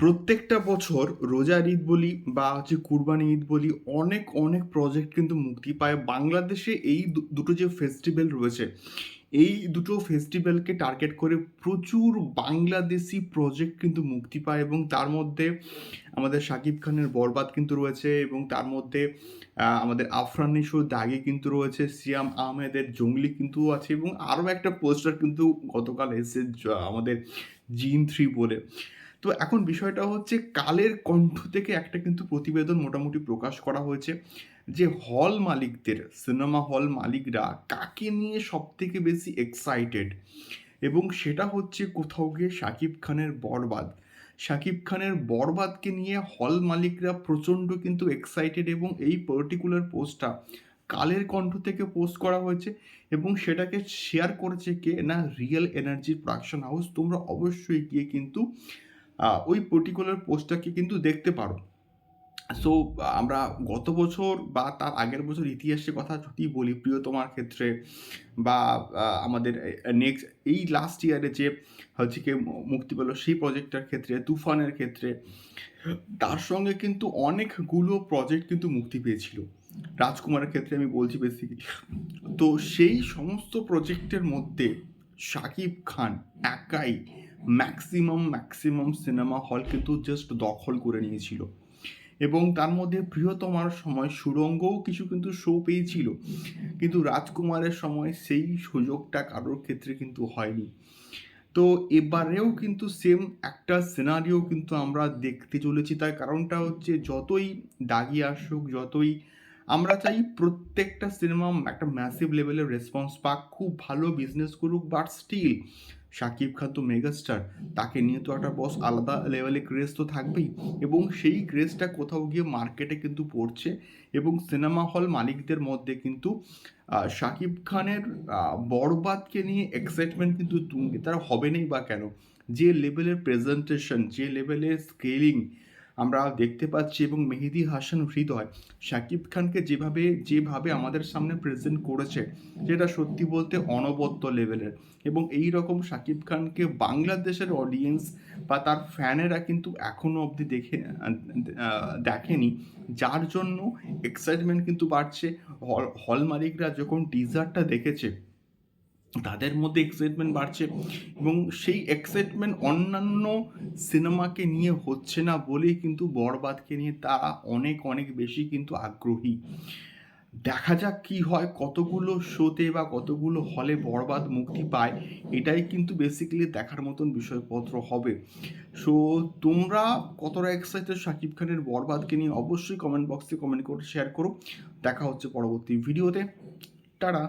প্রত্যেকটা বছর রোজার ঈদ বলি বা হচ্ছে কুরবানি ঈদ বলি অনেক অনেক প্রজেক্ট কিন্তু মুক্তি পায়। বাংলাদেশে এই দুটো যে ফেস্টিভ্যাল রয়েছে, এই দুটো ফেস্টিভ্যালকে টার্গেট করে প্রচুর বাংলাদেশি প্রজেক্ট কিন্তু মুক্তি পায় এবং তার মধ্যে আমাদের শাকিব খানের বরবাদ কিন্তু রয়েছে এবং তার মধ্যে আমাদের আফরান নিশোর দাগে কিন্তু রয়েছে, সিয়াম আহমেদের জঙ্গলি কিন্তু আছে এবং আরও একটা পোস্টার কিন্তু গতকাল এসেছে, জ- আমাদের জিন থ্রি বলে। তো এখন বিষয়টা হচ্ছে কালের কণ্ঠ থেকে একটা কিন্তু প্রতিবেদন মোটামুটি প্রকাশ করা হয়েছে যে হল মালিকদের, সিনেমা হল মালিকরা কাকে নিয়ে সব থেকে বেশি এক্সাইটেড এবং সেটা হচ্ছে কোথাও গিয়ে শাকিব খানের বরবাদ। শাকিব খানের বরবাদকে নিয়ে হল মালিকরা প্রচণ্ড কিন্তু এক্সাইটেড এবং এই পার্টিকুলার পোস্টটা কালের কণ্ঠ থেকে পোস্ট করা হয়েছে এবং সেটাকে শেয়ার করেছে কে? না রিয়েল এনার্জি প্রোডাকশন হাউস তোমরা অবশ্যই গিয়ে কিন্তু ওই পার্টিকুলার পোস্টটাকে কিন্তু দেখতে পারো। সো আমরা গত বছর বা তার আগের বছর ইতিহাসের কথা যদি বলি, প্রিয়তমার ক্ষেত্রে বা আমাদের নেক্সট এই লাস্ট ইয়ারে যে হচ্ছে কি মুক্তি পেল, সেই প্রজেক্টটার ক্ষেত্রে, তুফানের ক্ষেত্রে, তার সঙ্গে কিন্তু অনেকগুলো প্রজেক্ট কিন্তু মুক্তি পেয়েছিল। রাজকুমারের ক্ষেত্রে আমি বলছি বেসিক্যালি তো সেই সমস্ত প্রজেক্টের মধ্যে শাকিব খান একাই ম্যাক্সিমাম ম্যাক্সিমাম সিনেমা হল কিন্তু জাস্ট দখল করে নিয়েছিল। এবং তার মধ্যে প্রিয়তমার সময় সুরঙ্গও কিছু কিন্তু শো পেয়েছিল। কিন্তু রাজকুমারের সময় সেই সুযোগটা কারোর ক্ষেত্রে কিন্তু হয়নি। তো এবারেও কিন্তু সেম একটা সিনারিও কিন্তু আমরা দেখতে চলেছি। তার কারণটা হচ্ছে যতই দাগি আসুক, যতই আমরা চাই প্রত্যেকটা সিনেমা একটা ম্যাসিভ লেভেলের রেসপন্স পাক, খুব ভালো বিজনেস করুক বাট স্টিল শাকিব খান তো মেগাস্টার, তাকে নিয়ে তো একটা বস আলাদা লেভেলে ক্রেজ তো থাকবেই। এবং সেই ক্রেজটা কোথাও গিয়ে মার্কেটে কিন্তু পড়ছে এবং সিনেমা হল মালিকদের মধ্যে কিন্তু শাকিব খানের বরবাদকে নিয়ে এক্সাইটমেন্ট কিন্তু তুঙ্গে। তারা হবে নেই বা কেন? যে লেভেলের প্রেজেন্টেশন যে লেভেলের স্কেলিং আমরা দেখতে পাচ্ছি এবং মেহেদি হাসান হৃদয়, শাকিব খানকে যেভাবে যেভাবে আমাদের সামনে প্রেজেন্ট করেছে, সেটা সত্যি বলতে অনবদ্য লেভেলের এবং এই রকম শাকিব খানকে বাংলাদেশের অডিয়েন্স বা তার ফ্যানেরা কিন্তু এখনও অবধি দেখে দেখেনি। যার জন্য এক্সাইটমেন্ট কিন্তু বাড়ছে। হল হল মালিকরা যখন টিজারটা দেখেছে তাদের মধ্যে এক্সাইটমেন্ট বাড়ছে এবং সেই এক্সাইটমেন্ট অন্যান্য সিনেমাকে নিয়ে হচ্ছে না বলেই কিন্তু বরবাদকে নিয়ে তারা অনেক অনেক বেশি কিন্তু আগ্রহী। দেখা যাক কি হয়, কতগুলো শোতে বা কতগুলো হলে বরবাদ মুক্তি পায়, এটাই কিন্তু বেসিক্যালি দেখার মতন বিষয়পত্র হবে। সো তোমরা কতটা এক্সাইটেড শাকিব খানের বরবাদকে নিয়ে অবশ্যই কমেন্ট বক্সে কমেন্ট করে শেয়ার করো। দেখা হচ্ছে পরবর্তী ভিডিওতে টাটা!